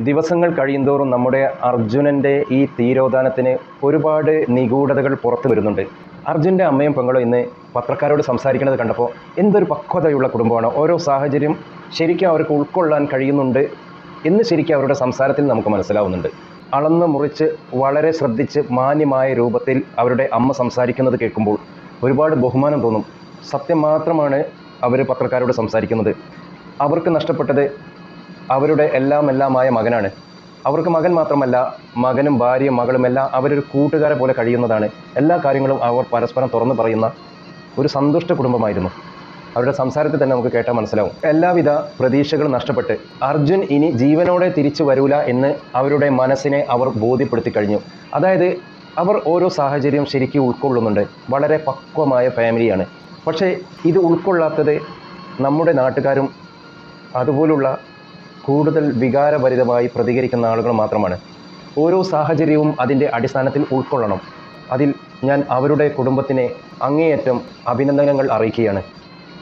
ദിവസങ്ങൾ കഴിയുന്തോറും നമ്മുടെ അർജുനന്റെ ഈ തീരോധാനത്തിന് ഒരുപാട് നിഗൂഢതകൾ പുറത്തു വരുന്നുണ്ട്. അർജുന്റെ അമ്മയും പെങ്ങളും ഇന്ന് പത്രക്കാരോട് സംസാരിക്കുന്നത് കണ്ടപ്പോൾ എന്തൊരു പക്വതയുള്ള കുടുംബമാണ്. ഓരോ സാഹചര്യം ശരിക്കും അവർക്ക് ഉൾക്കൊള്ളാൻ കഴിയുന്നുണ്ട് എന്ന് ശരിക്കും അവരുടെ സംസാരത്തിൽ നമുക്ക് മനസ്സിലാവുന്നുണ്ട്. അളന്ന് മുറിച്ച് വളരെ ശ്രദ്ധിച്ച് മാന്യമായ രൂപത്തിൽ അവരുടെ അമ്മ സംസാരിക്കുന്നത് കേൾക്കുമ്പോൾ ഒരുപാട് ബഹുമാനം തോന്നും. സത്യം മാത്രമാണ് അവർ പത്രക്കാരോട് സംസാരിക്കുന്നത്. അവർക്ക് നഷ്ടപ്പെട്ടത് അവരുടെ എല്ലാം എല്ലാമായ മകനാണ്. അവർക്ക് മകൻ മാത്രമല്ല മകനും ഭാര്യയും മകളും എല്ലാം അവരൊരു കൂട്ടുകാരെ പോലെ കഴിയുന്നതാണ്. എല്ലാ കാര്യങ്ങളും അവർ പരസ്പരം തുറന്നു പറയുന്ന ഒരു സന്തുഷ്ട കുടുംബമായിരുന്നു. അവരുടെ സംസാരത്തിൽ തന്നെ നമുക്ക് കേട്ടാൽ മനസ്സിലാവും. എല്ലാവിധ പ്രതീക്ഷകളും നഷ്ടപ്പെട്ട് അർജുൻ ഇനി ജീവനോടെ തിരിച്ചു വരൂല എന്ന് അവരുടെ മനസ്സിനെ അവർ ബോധ്യപ്പെടുത്തി കഴിഞ്ഞു. അതായത് അവർ ഓരോ സാഹചര്യം ശരിക്കും ഉൾക്കൊള്ളുന്നുണ്ട്. വളരെ പക്വമായ ഫാമിലിയാണ്. പക്ഷേ ഇത് ഉൾക്കൊള്ളാത്തത് നമ്മുടെ നാട്ടുകാരും അതുപോലുള്ള കൂടുതൽ വികാരഭരിതമായി പ്രതികരിക്കുന്ന ആളുകൾ മാത്രമാണ്. ഓരോ സാഹചര്യവും അതിന്റെ അടിസ്ഥാനത്തിൽ ഉൾക്കൊള്ളണം. അതിൽ ഞാൻ അവരുടെ കുടുംബത്തിനെ അങ്ങേയറ്റം അഭിനന്ദനങ്ങൾ അറിയിക്കുകയാണ്.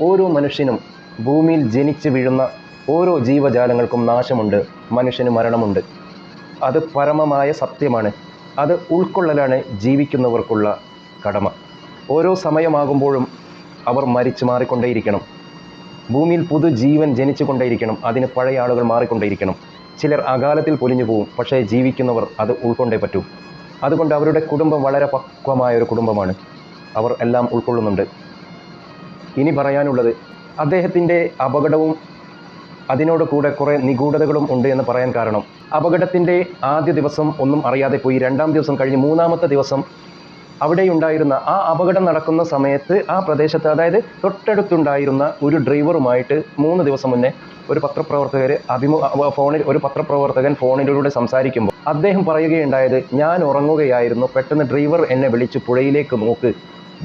ഓരോ മനുഷ്യനും ഭൂമിയിൽ ജനിച്ച് വീഴുന്ന ഓരോ ജീവജാലങ്ങൾക്കും നാശമുണ്ട് മനുഷ്യന് മരണമുണ്ട്. അത് പരമമായ സത്യമാണ്. അത് ഉൾക്കൊള്ളലാണ് ജീവിക്കുന്നവർക്കുള്ള കടമ. ഓരോ സമയമാകുമ്പോഴും അവർ മരിച്ചു മാറിക്കൊണ്ടേയിരിക്കണം. ഭൂമിയിൽ പുതുജീവൻ ജനിച്ചുകൊണ്ടേയിരിക്കണം. അതിന് പഴയ ആളുകൾ മാറിക്കൊണ്ടേയിരിക്കണം. ചിലർ അകാലത്തിൽ പൊലിഞ്ഞു പോവും. പക്ഷേ ജീവിക്കുന്നവർ അത് ഉൾക്കൊണ്ടേ പറ്റൂ. അതുകൊണ്ട് അവരുടെ കുടുംബം വളരെ പക്വമായ ഒരു കുടുംബമാണ്. അവർ എല്ലാം ഉൾക്കൊള്ളുന്നുണ്ട്. ഇനി പറയാനുള്ളത് അദ്ദേഹത്തിന്റെ അപകടവും അതിനോട് കൂടെ കുറേ നിഗൂഢതകളും ഉണ്ട് എന്ന് പറയാൻ കാരണം. അപകടത്തിന്റെ ആദ്യ ദിവസം ഒന്നും അറിയാതെ പോയി. രണ്ടാം ദിവസം കഴിഞ്ഞ് മൂന്നാമത്തെ ദിവസം അവിടെയുണ്ടായിരുന്ന ആ അപകടം നടക്കുന്ന സമയത്ത് ആ പ്രദേശത്ത് അതായത് തൊട്ടടുത്തുണ്ടായിരുന്ന ഒരു ഡ്രൈവറുമായിട്ട് മൂന്ന് ദിവസം മുന്നേ ഒരു പത്രപ്രവർത്തകർ അഭിമു ഫോണിൽ ഒരു പത്രപ്രവർത്തകൻ ഫോണിലൂടെ സംസാരിക്കുമ്പോൾ അദ്ദേഹം പറയുകയുണ്ടായത് ഞാൻ ഉറങ്ങുകയായിരുന്നു പെട്ടെന്ന് ഡ്രൈവർ എന്നെ വിളിച്ച് പുഴയിലേക്ക് നോക്ക്.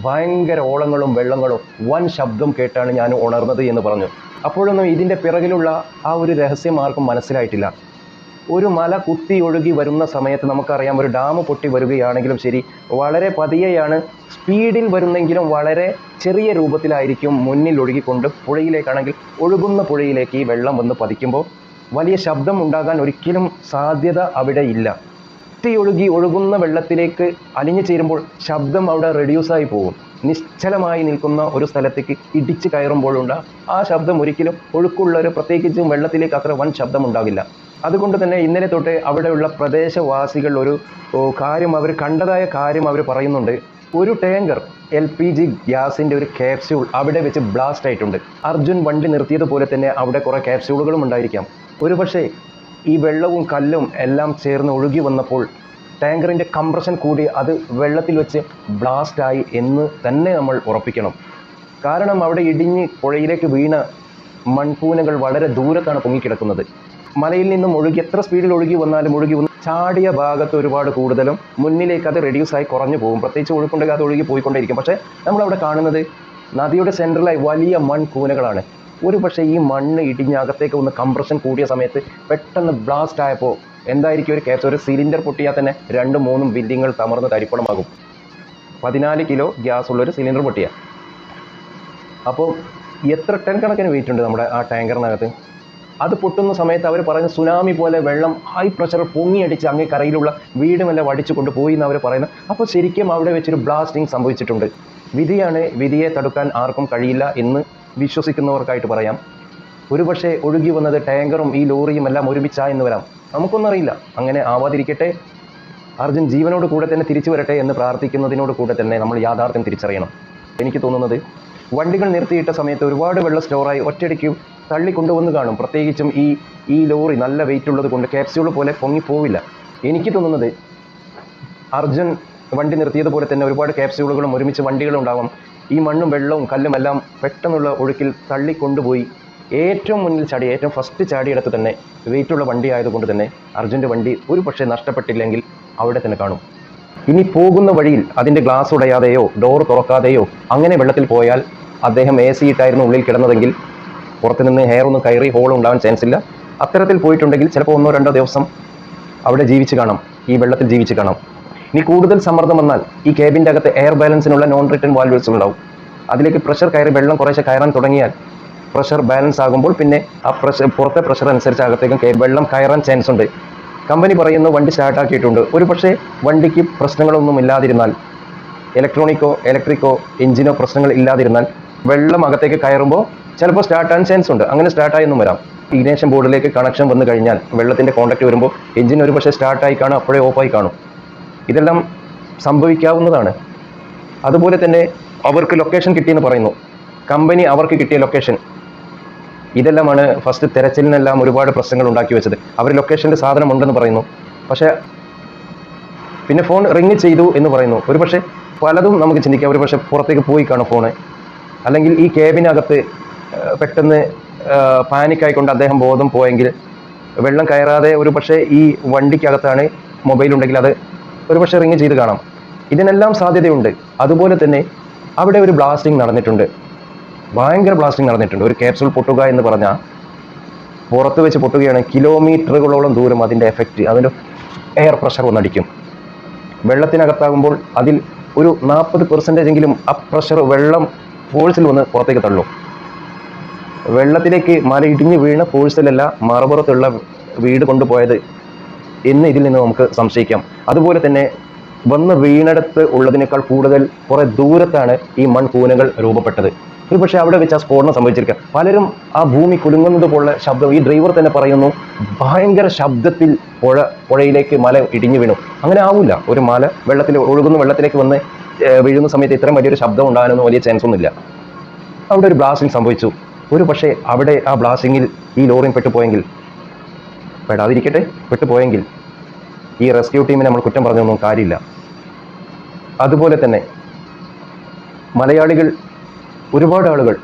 ഭയങ്കര ഓളങ്ങളും വെള്ളങ്ങളും വൻ ശബ്ദം കേട്ടാണ് ഞാൻ ഉണർന്നത് എന്ന് പറഞ്ഞു. അപ്പോഴൊന്നും ഇതിന്റെ പിറകിലുള്ള ആ ഒരു രഹസ്യം ആർക്കും മനസ്സിലായിട്ടില്ല. ഒരു മല കുത്തി ഒഴുകി വരുന്ന സമയത്ത് നമുക്കറിയാം ഒരു ഡാം പൊട്ടി വരികയാണെങ്കിലും ശരി വളരെ പതിയെയാണ് സ്പീഡിൽ വരുന്നെങ്കിലും വളരെ ചെറിയ രൂപത്തിലായിരിക്കും മുന്നിൽ ഒഴുകിക്കൊണ്ട് പുഴയിലേക്കാണെങ്കിൽ ഒഴുകുന്ന പുഴയിലേക്ക് ഈ വെള്ളം വന്ന് പതിക്കുമ്പോൾ വലിയ ശബ്ദം ഉണ്ടാകാൻ ഒരിക്കലും സാധ്യത അവിടെ ഇല്ല. കുത്തിയൊഴുകി ഒഴുകുന്ന വെള്ളത്തിലേക്ക് അലിഞ്ഞു ചേരുമ്പോൾ ശബ്ദം അവിടെ റെഡ്യൂസായി പോകും. നിശ്ചലമായി നിൽക്കുന്ന ഒരു സ്ഥലത്തേക്ക് ഇടിച്ച് കയറുമ്പോഴുണ്ട് ആ ശബ്ദം ഒരിക്കലും ഒഴുക്കുള്ള ഒരു പ്രത്യേകിച്ചും വെള്ളത്തിലേക്ക് അത്ര വൻ ശബ്ദം ഉണ്ടാകില്ല. അതുകൊണ്ട് തന്നെ ഇന്നലെ തൊട്ട് അവിടെയുള്ള പ്രദേശവാസികൾ ഒരു കാര്യം അവർ കണ്ടതായ കാര്യം അവർ പറയുന്നുണ്ട്. ഒരു ടാങ്കർ എൽ പി ജി ഗ്യാസിന്റെ ഒരു ക്യാപ്സ്യൂൾ അവിടെ വെച്ച് ബ്ലാസ്റ്റ് ആയിട്ടുണ്ട്. അർജുൻ വണ്ടി നിർത്തിയതുപോലെ തന്നെ അവിടെ കുറേ ക്യാപ്സ്യൂളുകളും ഉണ്ടായിരിക്കാം. ഒരുപക്ഷേ ഈ വെള്ളവും കല്ലും എല്ലാം ചേർന്ന് ഒഴുകി വന്നപ്പോൾ ടാങ്കറിന്റെ കംപ്രഷൻ കൂടി അത് വെള്ളത്തിൽ വെച്ച് ബ്ലാസ്റ്റായി എന്ന് തന്നെ നമ്മൾ ഉറപ്പിക്കണം. കാരണം അവിടെ ഇടിഞ്ഞ് പുഴയിലേക്ക് വീണ മൺകൂനകൾ വളരെ ദൂരത്താണ് പൊങ്ങിക്കിടക്കുന്നത്. മലയിൽ നിന്നും ഒഴുകി എത്ര സ്പീഡിൽ ഒഴുകി വന്നാലും ഒഴുകി വന്ന് ചാടിയ ഭാഗത്ത് ഒരുപാട് കൂടുതലും മുന്നിലേക്ക് അത് റെഡ്യൂസായി കുറഞ്ഞു പോകും. പ്രത്യേകിച്ച് ഒഴുക്കുണ്ടെങ്കിൽ അത് ഒഴുകി പോയിക്കൊണ്ടേയിരിക്കും. പക്ഷേ നമ്മളവിടെ കാണുന്നത് നദിയുടെ സെന്ററിലായി വലിയ മൺകൂനകളാണ്. ഒരു പക്ഷേ ഈ മണ്ണ് ഇടിഞ്ഞ് അകത്തേക്ക് ഒന്ന് കംപ്രഷൻ കൂടിയ സമയത്ത് പെട്ടെന്ന് ബ്ലാസ്റ്റ് ആയപ്പോൾ എന്തായിരിക്കും ഒരു കേസ് ഒരു സിലിണ്ടർ പൊട്ടിയാൽ തന്നെ രണ്ടും മൂന്നും ബിൽഡിങ്ങുകൾ തമർന്ന് തരിപ്പണമാകും. പതിനാല് കിലോ ഗ്യാസ് ഉള്ളൊരു സിലിണ്ടർ പൊട്ടിയ അപ്പോൾ എത്ര ടൺ കണക്കിന് വെയിറ്റ് ഉണ്ട് നമ്മുടെ ആ ടാങ്കറിനകത്ത് അത് പൊട്ടുന്ന സമയത്ത് അവർ പറയുന്ന സുനാമി പോലെ വെള്ളം ഹൈ പ്രഷർ പൊങ്ങിയടിച്ച് അങ്ങേ കരയിലുള്ള വീടുമെല്ലാം വടിച്ചു കൊണ്ടുപോയി എന്ന് അവർ പറയുന്നത്. അപ്പോൾ ശരിക്കും അവിടെ വെച്ചൊരു ബ്ലാസ്റ്റിംഗ് സംഭവിച്ചിട്ടുണ്ട്. വിധിയാണ് വിധിയെ തടുക്കാൻ ആർക്കും കഴിയില്ല എന്ന് വിശ്വസിക്കുന്നവർക്കായിട്ട് പറയാം. ഒരുപക്ഷെ ഒഴുകി വന്നത് ടാങ്കറും ഈ ലോറിയും എല്ലാം ഒരുമിച്ചാ എന്ന് വരാം. നമുക്കൊന്നും അറിയില്ല അങ്ങനെ ആവാതിരിക്കട്ടെ. അർജുൻ ജീവനോട് കൂടെ തന്നെ തിരിച്ചു വരട്ടെ എന്ന് പ്രാർത്ഥിക്കുന്നതിനോട് കൂടെ തന്നെ നമ്മൾ യാഥാർത്ഥ്യം തിരിച്ചറിയണം. എനിക്ക് തോന്നുന്നത് വണ്ടികൾ നിർത്തിയിട്ട സമയത്ത് ഒരുപാട് വെള്ളം സ്റ്റോറായി ഒറ്റയടിക്ക് തള്ളിക്കൊണ്ടുവന്ന് കാണും. പ്രത്യേകിച്ചും ഈ ഈ ലോറി നല്ല വെയിറ്റ് ഉള്ളത് കൊണ്ട് ക്യാപ്സ്യൂൾ പോലെ പൊങ്ങിപ്പോവില്ല എനിക്ക് തോന്നുന്നത് അർജുൻ വണ്ടി നിർത്തിയതുപോലെ തന്നെ ഒരുപാട് ക്യാപ്സ്യൂളുകളും ഒരുമിച്ച് വണ്ടികളും ഉണ്ടാവും. ഈ മണ്ണും വെള്ളവും കല്ലും എല്ലാം പെട്ടെന്നുള്ള ഒഴുക്കിൽ തള്ളിക്കൊണ്ടുപോയി ഏറ്റവും മുന്നിൽ ചാടി ഏറ്റവും ഫസ്റ്റ് ചാടിയിടത്ത് തന്നെ വെയിറ്റുള്ള വണ്ടി ആയതുകൊണ്ട് തന്നെ അർജുന്റെ വണ്ടി ഒരു പക്ഷേ നഷ്ടപ്പെട്ടില്ലെങ്കിൽ അവിടെ തന്നെ കാണും. ഇനി പോകുന്ന വഴിയിൽ അതിന്റെ ഗ്ലാസ് ഉടയാതെയോ ഡോർ തുറക്കാതെയോ അങ്ങനെ വെള്ളത്തിൽ പോയാൽ അദ്ദേഹം എ സി ഇട്ടായിരുന്നു ഉള്ളിൽ കിടന്നതെങ്കിൽ പുറത്ത് നിന്ന് ഹെയർ ഒന്നും കയറി ഹോൾ ഉണ്ടാവാൻ ചാൻസ് ഇല്ല. അത്തരത്തിൽ പോയിട്ടുണ്ടെങ്കിൽ ചിലപ്പോൾ ഒന്നോ രണ്ടോ ദിവസം അവിടെ ജീവിച്ച് കാണാം. ഈ വെള്ളത്തിൽ ജീവിച്ച് കാണാം. ഇനി കൂടുതൽ സമ്മർദ്ദം വന്നാൽ ഈ കേബിന്റെ അകത്ത് എയർ ബാലൻസിനുള്ള നോൺ റിട്ടേൺ വാൽവേഴ്സ് ഉണ്ടാവും. അതിലേക്ക് പ്രഷർ കയറി വെള്ളം കുറേശ്ശെ കയറാൻ തുടങ്ങിയാൽ പ്രഷർ ബാലൻസ് ആകുമ്പോൾ പിന്നെ ആ പ്രഷർ പുറത്തെ പ്രഷർ അനുസരിച്ച് അകത്തേക്കും വെള്ളം കയറാൻ ചാൻസ് ഉണ്ട്. കമ്പനി പറയുന്നു വണ്ടി സ്റ്റാർട്ടാക്കിയിട്ടുണ്ട് ഒരു പക്ഷേ വണ്ടിക്ക് പ്രശ്നങ്ങളൊന്നും ഇല്ലാതിരുന്നാൽ ഇലക്ട്രോണിക്കോ ഇലക്ട്രിക്കോ എഞ്ചിനോ പ്രശ്നങ്ങൾ ഇല്ലാതിരുന്നാൽ വെള്ളം അകത്തേക്ക് കയറുമ്പോൾ ചിലപ്പോൾ സ്റ്റാർട്ട് ആകാൻ ചാൻസ് ഉണ്ട്. അങ്ങനെ സ്റ്റാർട്ടായെന്നും വരാം. ഇഗ്നേഷൻ ബോർഡിലേക്ക് കണക്ഷൻ വന്നു കഴിഞ്ഞാൽ വെള്ളത്തിന്റെ കോൺടാക്ട് വരുമ്പോൾ എഞ്ചിൻ ഒരു പക്ഷേ സ്റ്റാർട്ടായി കാണും അപ്പോഴേ ഓഫായി കാണും. ഇതെല്ലാം സംഭവിക്കാവുന്നതാണ്. അതുപോലെ തന്നെ അവർക്ക് ലൊക്കേഷൻ കിട്ടിയെന്ന് പറയുന്നു. കമ്പനി അവർക്ക് കിട്ടിയ ലൊക്കേഷൻ ഇതെല്ലാമാണ് ഫസ്റ്റ് തെരച്ചിലിനെല്ലാം ഒരുപാട് പ്രശ്നങ്ങൾ ഉണ്ടാക്കി വെച്ചത്. അവർ ലൊക്കേഷന്റെ സാധനം ഉണ്ടെന്ന് പറയുന്നു. പക്ഷേ പിന്നെ ഫോൺ റിങ് ചെയ്തു എന്ന് പറയുന്നു. ഒരു പക്ഷേ പലതും നമുക്ക് ചിന്തിക്കാം. ഒരു പക്ഷേ പുറത്തേക്ക് പോയി കാണും ഫോണ് അല്ലെങ്കിൽ ഈ കേബിനകത്ത് പെട്ടെന്ന് പാനിക്കായിക്കൊണ്ട് അദ്ദേഹം ബോധം പോയെങ്കിൽ വെള്ളം കയറാതെ ഒരു പക്ഷേ ഈ വണ്ടിക്കകത്താണ് മൊബൈൽ ഉണ്ടെങ്കിൽ അത് ഒരു പക്ഷേ റിങ് ചെയ്ത് കാണാം. ഇതിനെല്ലാം സാധ്യതയുണ്ട്. അതുപോലെ തന്നെ അവിടെ ഒരു ബ്ലാസ്റ്റിംഗ് നടന്നിട്ടുണ്ട്. ഭയങ്കര ബ്ലാസ്റ്റിംഗ് നടന്നിട്ടുണ്ട്. ഒരു ക്യാപ്സൂൾ പൊട്ടുക എന്ന് പറഞ്ഞാൽ പുറത്ത് വെച്ച് പൊട്ടുകയാണ് കിലോമീറ്ററുകളോളം ദൂരം അതിന്റെ എഫക്റ്റ് അതിന്റെ എയർ പ്രഷർ വന്നടിക്കും. വെള്ളത്തിനകത്താകുമ്പോൾ അതിൽ ഒരു നാൽപ്പത് പെർസെന്റേജ് എങ്കിലും ആ പ്രഷർ വെള്ളം ഫോഴ്സിൽ വന്ന് പുറത്തേക്ക് തള്ളും. വെള്ളത്തിലേക്ക് മല ഇടിഞ്ഞ് വീണ ഫോഴ്സിലല്ല മറുപുറത്തുള്ള വീട് കൊണ്ടുപോയത് എന്ന് ഇതിൽ നിന്ന് നമുക്ക് സംശയിക്കാം. അതുപോലെ തന്നെ വന്ന് വീണടത്ത് ഉള്ളതിനേക്കാൾ കൂടുതൽ കുറേ ദൂരത്താണ് ഈ മൺകൂനകൾ രൂപപ്പെട്ടത്. ഒരു പക്ഷേ അവിടെ വെച്ച് ആ സ്ഫോടനം സംഭവിച്ചിരിക്കുക പലരും ആ ഭൂമി കുലുങ്ങുന്നത് പോലുള്ള ശബ്ദം ഈ ഡ്രൈവർ തന്നെ പറയുന്നു ഭയങ്കര ശബ്ദത്തിൽ പുഴ പുഴയിലേക്ക് മല ഇടിഞ്ഞു വീണു. അങ്ങനെ ആവില്ല ഒരു മല വെള്ളത്തിൽ ഒഴുകുന്ന വെള്ളത്തിലേക്ക് വന്ന് വീഴുന്ന സമയത്ത് ഇത്രയും വലിയൊരു ശബ്ദം ഉണ്ടാകാനൊന്നും വലിയ ചാൻസ് ഒന്നുമില്ല. അവിടെ ഒരു ബ്ലാസ്റ്റിംഗ് സംഭവിച്ചു. ഒരു പക്ഷേ അവിടെ ആ ബ്ലാസ്റ്റിങ്ങിൽ ഈ ലോറിയും പെട്ടുപോയെങ്കിൽ പെടാതിരിക്കട്ടെ പെട്ടുപോയെങ്കിൽ ഈ റെസ്ക്യൂ ടീമിനെ നമ്മൾ കുറ്റം പറഞ്ഞൊന്നും കാര്യമില്ല. അതുപോലെ തന്നെ മലയാളികൾ ഒരുപാട് ആളുകൾ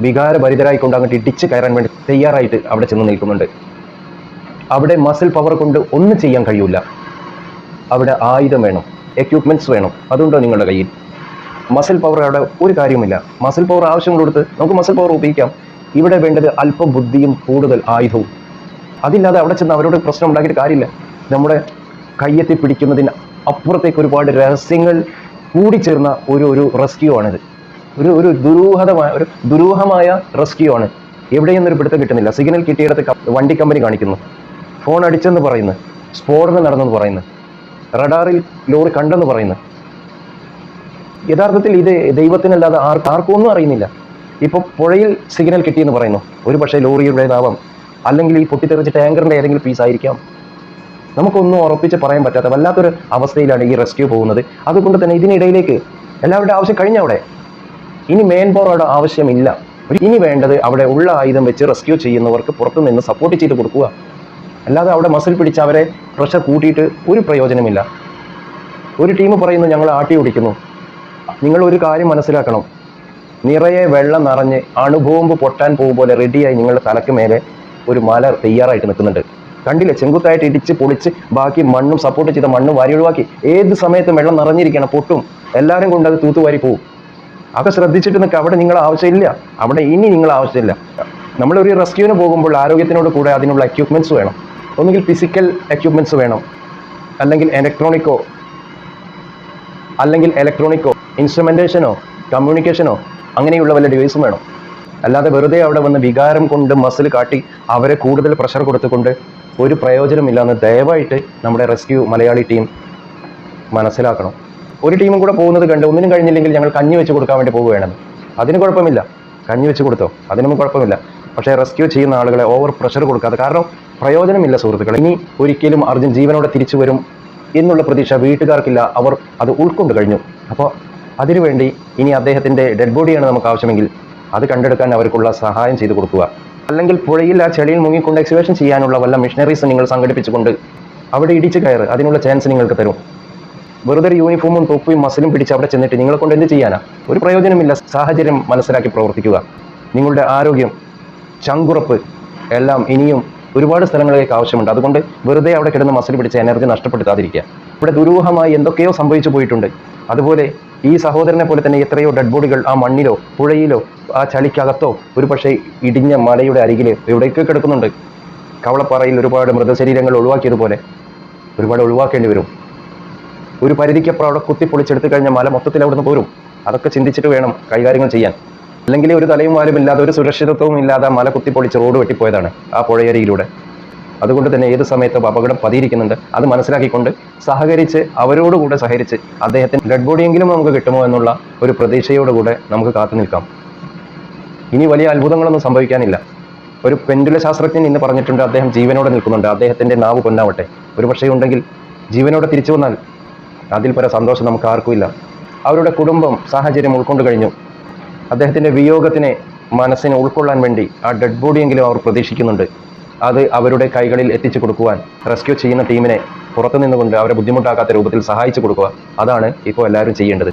വികാരഭരിതരായിക്കൊണ്ട് അങ്ങോട്ട് ഇടിച്ച് കയറാൻ വേണ്ടി തയ്യാറായിട്ട് അവിടെ ചെന്ന് നിൽക്കുന്നുണ്ട്. അവിടെ മസിൽ പവർ കൊണ്ട് ഒന്നും ചെയ്യാൻ കഴിയില്ല അവിടെ ആയുധം വേണം. എക്യുപ്മെന്റ്സ് വേണം. അതുണ്ടോ നിങ്ങളുടെ കയ്യിൽ? മസിൽ പവർ അവിടെ ഒരു കാര്യമില്ല മസിൽ പവർ ആവശ്യം കൊടുത്ത് നമുക്ക് മസിൽ പവർ ഉപയോഗിക്കാം. ഇവിടെ വേണ്ടത് അല്പം ബുദ്ധിയും കൂടുതൽ ആയുധവും. അതില്ലാതെ അവിടെ ചെന്ന് അവരോട് പ്രശ്നം ഉണ്ടാക്കിയിട്ട് കാര്യമില്ല. നമ്മുടെ കയ്യെത്തി പിടിക്കുന്നതിന് അപ്പുറത്തേക്ക് ഒരുപാട് രഹസ്യങ്ങൾ കൂടിച്ചേർന്ന ഒരു ഒരു റെസ്ക്യൂ ആണിത്. ഒരു ഒരു ദുരൂഹതമായ ഒരു ദുരൂഹമായ റെസ്ക്യൂ ആണ്. എവിടെയൊന്നും ഒരു പിടുത്തം കിട്ടുന്നില്ല. സിഗ്നൽ കിട്ടിയിടത്ത് വണ്ടി കമ്പനി കാണിക്കുന്നു. ഫോൺ അടിച്ചെന്ന് പറയുന്നു. സ്ഫോടനം നടന്നെന്ന് പറയുന്നു. റഡാറിൽ ലോറി കണ്ടെന്ന് പറയുന്നു യഥാർത്ഥത്തിൽ ഇത് ദൈവത്തിനല്ലാതെ ആർ ആർക്കും ഒന്നും അറിയുന്നില്ല. ഇപ്പോൾ പുഴയിൽ സിഗ്നൽ കിട്ടിയെന്ന് പറയുന്നു. ഒരു പക്ഷേ ലോറിയുടേതാവാം. അല്ലെങ്കിൽ ഈ പൊട്ടിത്തെറിച്ച ടാങ്കറിന്റെ ഏതെങ്കിലും പീസ് ആയിരിക്കാം. നമുക്കൊന്നും ഉറപ്പിച്ച് പറയാൻ പറ്റാത്ത വല്ലാത്തൊരു അവസ്ഥയിലാണ് ഈ റെസ്ക്യൂ പോകുന്നത്. അതുകൊണ്ട് തന്നെ ഇതിനിടയിലേക്ക് എല്ലാവരുടെ ആവശ്യം കഴിഞ്ഞ അവിടെ. ഇനി മെയിൻ പവറുടെ ആവശ്യമില്ല. ഇനി വേണ്ടത് അവിടെ ഉള്ള ആയുധം വെച്ച് റെസ്ക്യൂ ചെയ്യുന്നവർക്ക് പുറത്തുനിന്ന് സപ്പോർട്ട് ചെയ്ത് കൊടുക്കുക. അല്ലാതെ അവിടെ മസിൽ പിടിച്ച് അവരെ പ്രഷർ കൂട്ടിയിട്ട് ഒരു പ്രയോജനമില്ല. ഒരു ടീം പറയുന്നു ഞങ്ങൾ ആട്ടി ഓടിക്കുന്നു. നിങ്ങൾ ഒരു കാര്യം മനസ്സിലാക്കണം. നിറയെ വെള്ളം നിറഞ്ഞ് അണുബോംബ് പൊട്ടാൻ പോകും പോലെ റെഡിയായി നിങ്ങളുടെ തലക്ക് മേലെ ഒരു മല തയ്യാറായിട്ട് നിൽക്കുന്നുണ്ട്. കണ്ടില്ലേ? ചെങ്കുത്തായിട്ട് ഇടിച്ച് പൊളിച്ച് ബാക്കി മണ്ണും സപ്പോർട്ട് ചെയ്ത മണ്ണും വാരി ഒഴിവാക്കി. ഏത് സമയത്തും വെള്ളം നിറഞ്ഞിരിക്കണം പൊട്ടും. എല്ലാവരും കൊണ്ട് അത് തൂത്തുവാരി പോവും. അതൊക്കെ ശ്രദ്ധിച്ചിട്ട് നിൽക്കുക അവിടെ നിങ്ങൾ ആവശ്യമില്ല. അവിടെ ഇനി നിങ്ങൾ ആവശ്യമില്ല. നമ്മളൊരു റെസ്ക്യൂവിന് പോകുമ്പോൾ ആരോഗ്യത്തിനോട് കൂടെ അതിനുള്ള എക്യുപ്മെന്റ്സ് വേണം. ഒന്നുകിൽ ഫിസിക്കൽ എക്യുപ്മെന്റ്സ് വേണം അല്ലെങ്കിൽ ഇലക്ട്രോണിക്കോ അല്ലെങ്കിൽ ഇലക്ട്രോണിക്കോ ഇൻസ്ട്രുമെന്റേഷനോ കമ്മ്യൂണിക്കേഷനോ അങ്ങനെയുള്ള വല്ല ഡിവൈസും വേണം. അല്ലാതെ വെറുതെ അവിടെ വന്ന് വികാരം കൊണ്ട് മസിൽ കാട്ടി അവരെ കൂടുതൽ പ്രഷർ കൊടുത്തുകൊണ്ട് ഒരു പ്രയോജനമില്ലാന്ന് ദയവായിട്ട് നമ്മുടെ റെസ്ക്യൂ മലയാളി ടീം മനസ്സിലാക്കണം. ഒരു ടീമും കൂടെ പോകുന്നത് കണ്ട് ഒന്നിനും കഴിഞ്ഞില്ലെങ്കിൽ ഞങ്ങൾ കഞ്ഞി വെച്ച് കൊടുക്കാൻ വേണ്ടി പോവുകയാണ്. അതിന് കുഴപ്പമില്ല. കഞ്ഞി വെച്ച് കൊടുത്തോ? അതിനൊന്നും കുഴപ്പമില്ല. പക്ഷേ റെസ്ക്യൂ ചെയ്യുന്ന ആളുകളെ ഓവർ പ്രഷർ കൊടുക്കാതെ കാരണം പ്രയോജനമില്ല സുഹൃത്തുക്കൾ ഇനി ഒരിക്കലും അർജുൻ ജീവനോടെ തിരിച്ചു വരും എന്നുള്ള പ്രതീക്ഷ വീട്ടുകാർക്കില്ല. അവർ അത് ഉൾക്കൊണ്ട് കഴിഞ്ഞു. അപ്പോൾ അതിനുവേണ്ടി ഇനി അദ്ദേഹത്തിന്റെ ഡെഡ് ബോഡിയാണ് നമുക്ക് ആവശ്യമെങ്കിൽ അത് കണ്ടെടുക്കാൻ അവർക്കുള്ള സഹായം ചെയ്തു കൊടുക്കുക. അല്ലെങ്കിൽ പുഴയിൽ ആ ചെളിയിൽ മുങ്ങിക്കൊണ്ട് എക്സിബിഷൻ ചെയ്യാനുള്ള വല്ല മിഷനറീസ് നിങ്ങൾ സംഘടിപ്പിച്ചുകൊണ്ട് അവിടെ ഇടിച്ച് കയറ്. അതിനുള്ള ചാൻസ് നിങ്ങൾക്ക് തരും. വെറുതെ യൂണിഫോമും തൊപ്പിയും മസിലും പിടിച്ച് അവിടെ ചെന്നിട്ട് നിങ്ങളെ കൊണ്ട് എന്ത് ചെയ്യാനാ? ഒരു പ്രയോജനമില്ല. സാഹചര്യം മനസ്സിലാക്കി പ്രവർത്തിക്കുക. നിങ്ങളുടെ ആരോഗ്യം ചങ്കുറപ്പ് എല്ലാം ഇനിയും ഒരുപാട് സ്ഥലങ്ങളിലേക്ക് ആവശ്യമുണ്ട്. അതുകൊണ്ട് വെറുതെ അവിടെ കിടന്ന് മസിൽ പിടിച്ച എനർജി നഷ്ടപ്പെടുത്താതിരിക്കുക. ഇവിടെ ദുരൂഹമായി എന്തൊക്കെയോ സംഭവിച്ചു പോയിട്ടുണ്ട്. അതുപോലെ ഈ സഹോദരനെ പോലെ തന്നെ എത്രയോ ഡെഡ് ബോഡികൾ ആ മണ്ണിലോ പുഴയിലോ ആ ചളിക്കകത്തോ ഒരു പക്ഷേ ഇടിഞ്ഞ മലയുടെ അരികിൽ എവിടെയൊക്കെ കിടക്കുന്നുണ്ട്. കവളപ്പാറയിൽ ഒരുപാട് മൃതശരീരങ്ങൾ ഒഴിവാക്കിയതുപോലെ ഒരുപാട് ഒഴിവാക്കേണ്ടി വരും. ഒരു പരിധിക്കപ്പുറം അവിടെ കുത്തിപ്പൊളിച്ചെടുത്തു കഴിഞ്ഞാൽ മല മൊത്തത്തിൽ അവിടുന്ന് പോരും. അതൊക്കെ ചിന്തിച്ചിട്ട് വേണം കൈകാര്യങ്ങൾ ചെയ്യാൻ. അല്ലെങ്കിൽ ഒരു തലയും വാലും ഇല്ലാതെ ഒരു സുരക്ഷിതത്വവും ഇല്ലാതെ മല കുത്തിപ്പൊളിച്ച് റോഡ് വെട്ടിപ്പോയതാണ് ആ പുഴയരിയിലൂടെ. അതുകൊണ്ട് തന്നെ ഏത് സമയത്തും അപകടം പതിയിരിക്കുന്നുണ്ട്. അത് മനസ്സിലാക്കിക്കൊണ്ട് സഹകരിച്ച് അവരോടുകൂടെ സഹകരിച്ച് അദ്ദേഹത്തിന് ഡെഡ് ബോഡിയെങ്കിലും നമുക്ക് കിട്ടുമോ എന്നുള്ള ഒരു പ്രതീക്ഷയോടുകൂടെ നമുക്ക് കാത്തു നിൽക്കാം. ഇനി വലിയ അത്ഭുതങ്ങളൊന്നും സംഭവിക്കാനില്ല. ഒരു പെൻഡുല ശാസ്ത്രജ്ഞൻ ഇന്ന് പറഞ്ഞിട്ടുണ്ട് അദ്ദേഹം ജീവനോടെ നിൽക്കുന്നുണ്ട്. അദ്ദേഹത്തിന്റെ നാവ് പൊന്നാവട്ടെ. ഒരു പക്ഷേ ഉണ്ടെങ്കിൽ ജീവനോടെ തിരിച്ചു വന്നാൽ അതിൽ പര സന്തോഷം നമുക്ക് ആർക്കുമില്ല അവരുടെ കുടുംബം സാഹചര്യം ഉൾക്കൊണ്ട് കഴിഞ്ഞു. അദ്ദേഹത്തിന്റെ വിയോഗത്തിനെ മനസ്സിനെ ഉൾക്കൊള്ളാൻ വേണ്ടി ആ ഡെഡ് ബോഡിയെങ്കിലും അവർ പ്രതീക്ഷിക്കുന്നുണ്ട്. അത് അവരുടെ കൈകളിൽ എത്തിച്ചു കൊടുക്കുവാൻ റെസ്ക്യൂ ചെയ്യുന്ന ടീമിനെ പുറത്തു നിന്നുകൊണ്ട് അവരെ ബുദ്ധിമുട്ടാക്കാത്ത രൂപത്തിൽ സഹായിച്ചു കൊടുക്കുക. അതാണ് ഇപ്പോൾ എല്ലാവരും ചെയ്യേണ്ടത്.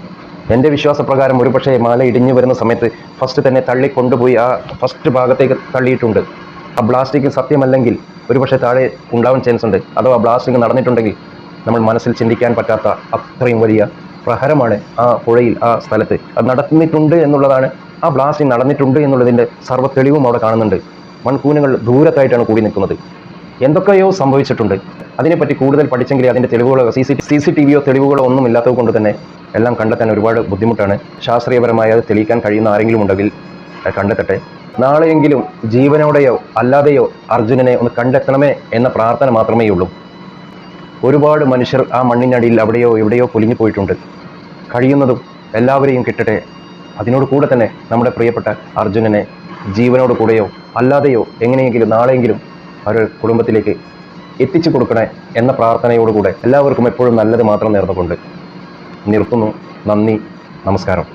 എന്റെ വിശ്വാസപ്രകാരം ഒരുപക്ഷെ മാല ഇടിഞ്ഞു വരുന്ന സമയത്ത് ഫസ്റ്റ് തന്നെ തള്ളി കൊണ്ടുപോയി ആ ഫസ്റ്റ് ഭാഗത്തേക്ക് തള്ളിയിട്ടുണ്ട്. ആ ബ്ലാസ്റ്റിക് സത്യമല്ലെങ്കിൽ ഒരുപക്ഷെ താഴെ ഉണ്ടാവാൻ ചാൻസ് ഉണ്ട്. അഥവാ ബ്ലാസ്റ്റിങ് നടന്നിട്ടുണ്ടെങ്കിൽ നമ്മൾ മനസ്സിൽ ചിന്തിക്കാൻ പറ്റാത്ത അത്രയും വലിയ പ്രഹരമാണ് ആ പുഴയിൽ ആ സ്ഥലത്ത്. അത് നടന്നിട്ടുണ്ട് എന്നുള്ളതാണ് ആ ബ്ലാസ്റ്റിംഗ് നടന്നിട്ടുണ്ട് എന്നുള്ളതിന്റെ സർവ തെളിവും അവിടെ കാണുന്നുണ്ട്. മൺകൂനുകൾ ദൂരത്തായിട്ടാണ് കൂടി നിൽക്കുന്നത്. എന്തൊക്കെയോ സംഭവിച്ചിട്ടുണ്ട്. അതിനെപ്പറ്റി കൂടുതൽ പഠിച്ചെങ്കിൽ അതിന്റെ തെളിവുകളോ C C C C T വിയോ തെളിവുകളോ ഒന്നും ഇല്ലാത്തത് കൊണ്ട് തന്നെ എല്ലാം കണ്ടെത്താൻ ഒരുപാട് ബുദ്ധിമുട്ടാണ്. ശാസ്ത്രീയപരമായി അത് തെളിയിക്കാൻ കഴിയുന്ന ആരെങ്കിലും ഉണ്ടെങ്കിൽ കണ്ടെത്തട്ടെ. നാളെയെങ്കിലും ജീവനോടെയോ അല്ലാതെയോ അർജുനനെ ഒന്ന് കണ്ടെത്തണമേ എന്ന പ്രാർത്ഥന മാത്രമേ ഉള്ളൂ ഒരുപാട് മനുഷ്യർ ആ മണ്ണിനടിയിൽ അവിടെയോ എവിടെയോ പൊലിഞ്ഞു പോയിട്ടുണ്ട്. കഴിയുന്നതും എല്ലാവരെയും കിട്ടട്ടെ. അതിനോട് കൂടെ തന്നെ നമ്മുടെ പ്രിയപ്പെട്ട അർജുനനെ ജീവനോട് കൂടെയോ അല്ലാതെയോ എങ്ങനെയെങ്കിലും നാളെയെങ്കിലും അവരുടെ കുടുംബത്തിലേക്ക് എത്തിച്ചു കൊടുക്കണേ എന്ന പ്രാർത്ഥനയോടുകൂടെ എല്ലാവർക്കും എപ്പോഴും നല്ലത് മാത്രം നേർന്നുകൊണ്ട് നിർത്തുന്നു. നന്ദി നമസ്കാരം.